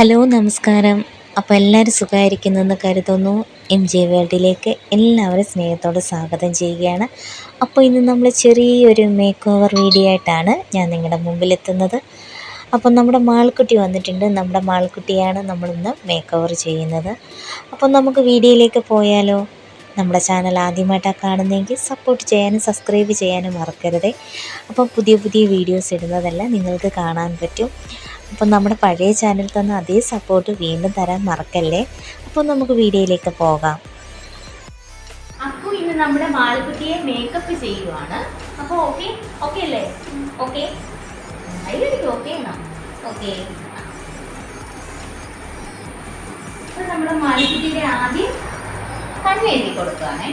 Hello നമസ്കാരം. അപ്പോൾ എല്ലാവരും സുഖമായിരിക്കുന്നെന്ന് കരുതുന്നു. എം ജെ വേൾഡിലേക്ക് എല്ലാവരും സ്നേഹത്തോടെ സ്വാഗതം ചെയ്യുകയാണ്. അപ്പോൾ ഇന്ന് നമ്മൾ ചെറിയൊരു മേക്ക് ഓവർ വീഡിയോ ആയിട്ടാണ് ഞാൻ നിങ്ങളുടെ മുമ്പിലെത്തുന്നത്. അപ്പോൾ നമ്മുടെ മാൾക്കുട്ടി വന്നിട്ടുണ്ട്. നമ്മുടെ മാൾക്കുട്ടിയാണ് നമ്മളിന്ന് മേക്ക് ഓവർ ചെയ്യുന്നത്. അപ്പോൾ നമുക്ക് വീഡിയോയിലേക്ക് പോയാലോ? നമ്മുടെ ചാനൽ ആദ്യമായിട്ടാണ് കാണുന്നതെങ്കിൽ സപ്പോർട്ട് ചെയ്യാനും സബ്സ്ക്രൈബ് ചെയ്യാനും മറക്കരുതേ. അപ്പോൾ പുതിയ പുതിയ വീഡിയോസ് ഇടുന്നതെല്ലാം നിങ്ങൾക്ക് കാണാൻ പറ്റും. അപ്പോൾ നമ്മുടെ പഴയ ചാനൽ തന്ന അതേ സപ്പോർട്ട് വീണ്ടും തരാൻ മറക്കല്ലേ? അപ്പോൾ നമുക്ക് വീഡിയോയിലേക്ക് പോകാം. അപ്പോൾ ഇന്ന് നമ്മുടെ മാളക്കുട്ടിയെ മേക്കപ്പ് ചെയ്യുവാണ്. അപ്പൊ ഓക്കെ ഓക്കെ അല്ലേ? ഓക്കെ ഓക്കെ എന്നാ ഓക്കെ അപ്പൊ നമ്മുടെ മാളക്കുട്ടിയുടെ ആദ്യം കണ്ണെഴുതി കൊടുക്കുകയാണേ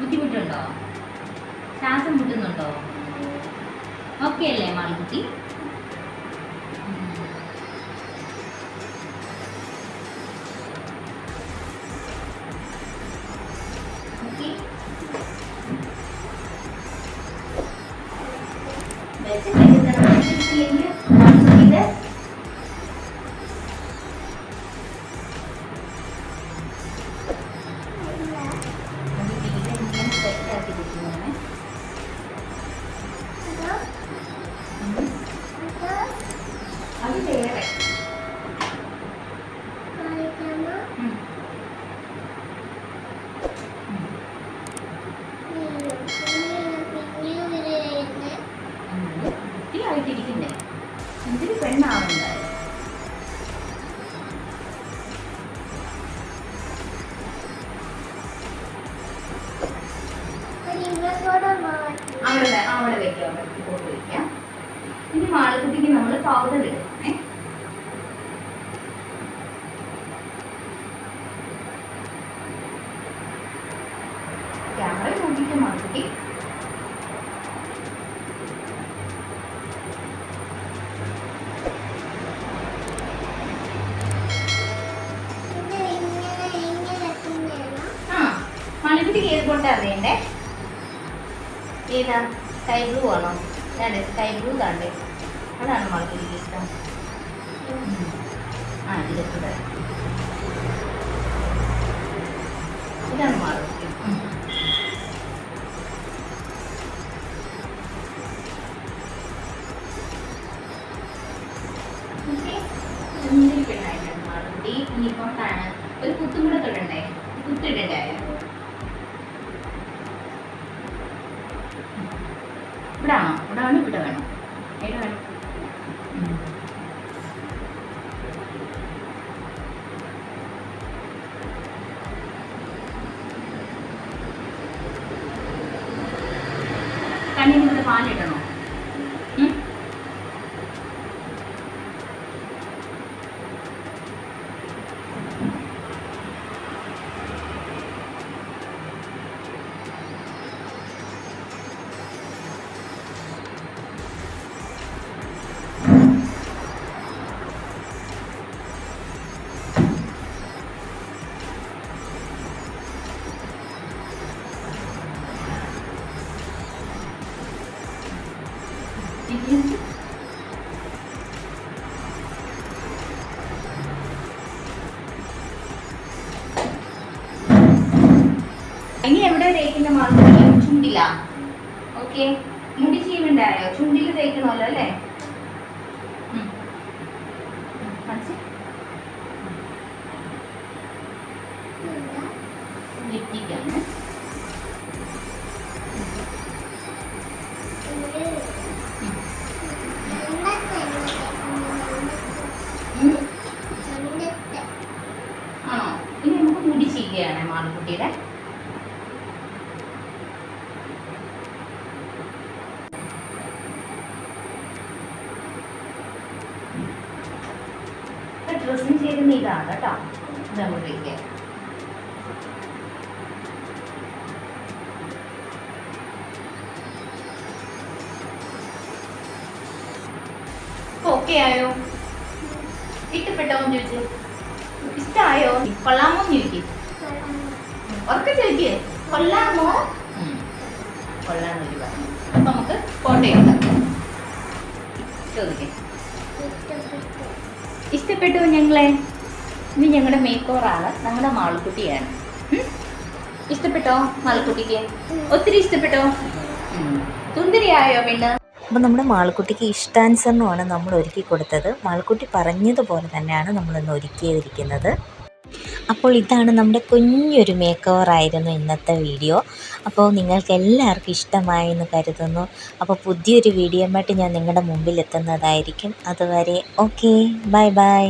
ബുദ്ധിമുട്ടുണ്ടോ? ശ്വാസം മുട്ടുന്നുണ്ടോ? ഓക്കെ അല്ലേ മാളക്കുട്ടി അവിടെ അവിടെ വെക്കാം അവിടെ വെക്കാം. ഇനി മാളക്കുട്ടിക്ക് നമ്മൾ പൗഡർ ഇടണേ. ക്യാമറ നോക്കിയിട്ട് മാളക്കുട്ടി. ആ മാളക്കുട്ടിക്ക് ഏത് കൊണ്ട് അറിയണ്ടേ? ഏതാ സ്കൈ ബ്ലൂ ആണോ? അതെ സ്കൈ ബ്ലൂ താണ്ടേ അതാണ് മാളക്കുട്ടിക്ക് ഇഷ്ടം. ആ തരാം. ഇതാണ് പെണ്ണായിട്ടാണ് ഇനിയിപ്പം ഒരു കുത്തും കൂടെ തൊടണ്ടേ? കുത്തിടണ്ടേ? ഇവിടെ ആണോ ഇവിടെ വേണം ഇവിടെ വേണം എവിടെ വേണം ഉം. കണ്ണിന് ഇവിടെ പാലിടണോ ചുണ്ടില ഓക്കെ മുടി ചീവുണ്ടായോ ചുണ്ടിൽ തേക്കണമല്ലോ അല്ലേ. ആണോ? ഇനി നമുക്ക് മുടി ചീകയാണ് മാളുക്കുട്ടിയുടെ. ഡ്രസ്സിന് ചെയ്യുന്ന ഇതാണ് കേട്ടോ മെമ്മറിക്ക് ഓക്കെ ആയോ? ഇഷ്ടപ്പെട്ടോന്ന് ചോദിച്ചു? ഇഷ്ടമായോ കൊള്ളാമോ എന്ന് ചോദിക്കും? ഉറക്കെ ചോദിക്കേ? കൊള്ളാമോ. കൊള്ളാന്ന് ഒരു പറഞ്ഞു. അപ്പൊ നമുക്ക് കോട്ടയം ചോദിക്കേ. ഇഷ്ടപ്പെട്ടു ഞങ്ങളെ? ഇത് ഞങ്ങളുടെ മേക്കോറാണ് ഞങ്ങളുടെ മാളുക്കുട്ടിയാണ്? ഇഷ്ടപ്പെട്ടോ മാളുക്കുട്ടിക്ക്? ഒത്തിരി ഇഷ്ടപ്പെട്ടോ? തുന്തിരിയായോ പെണ്ണ്? അപ്പോൾ നമ്മുടെ മാൾക്കുട്ടിക്ക് ഇഷ്ടാനുസരണമാണ് നമ്മൾ ഒരുക്കി കൊടുത്തത്. മാൾക്കുട്ടി പറഞ്ഞതുപോലെ തന്നെയാണ് നമ്മളിന്ന് ഒരുക്കിയിരിക്കുന്നത്. അപ്പോൾ ഇതാണ് നമ്മുടെ കുഞ്ഞൊരു മേക്ക് ഓവറായിരുന്നു ഇന്നത്തെ വീഡിയോ അപ്പോൾ നിങ്ങൾക്ക് എല്ലാവർക്കും ഇഷ്ടമായി എന്ന് കരുതുന്നു. അപ്പോൾ പുതിയൊരു വീഡിയോ ആയിട്ട് ഞാൻ നിങ്ങളുടെ മുമ്പിൽ എത്തുന്നതായിരിക്കും. അതുവരെ ഓക്കെ ബൈ ബൈ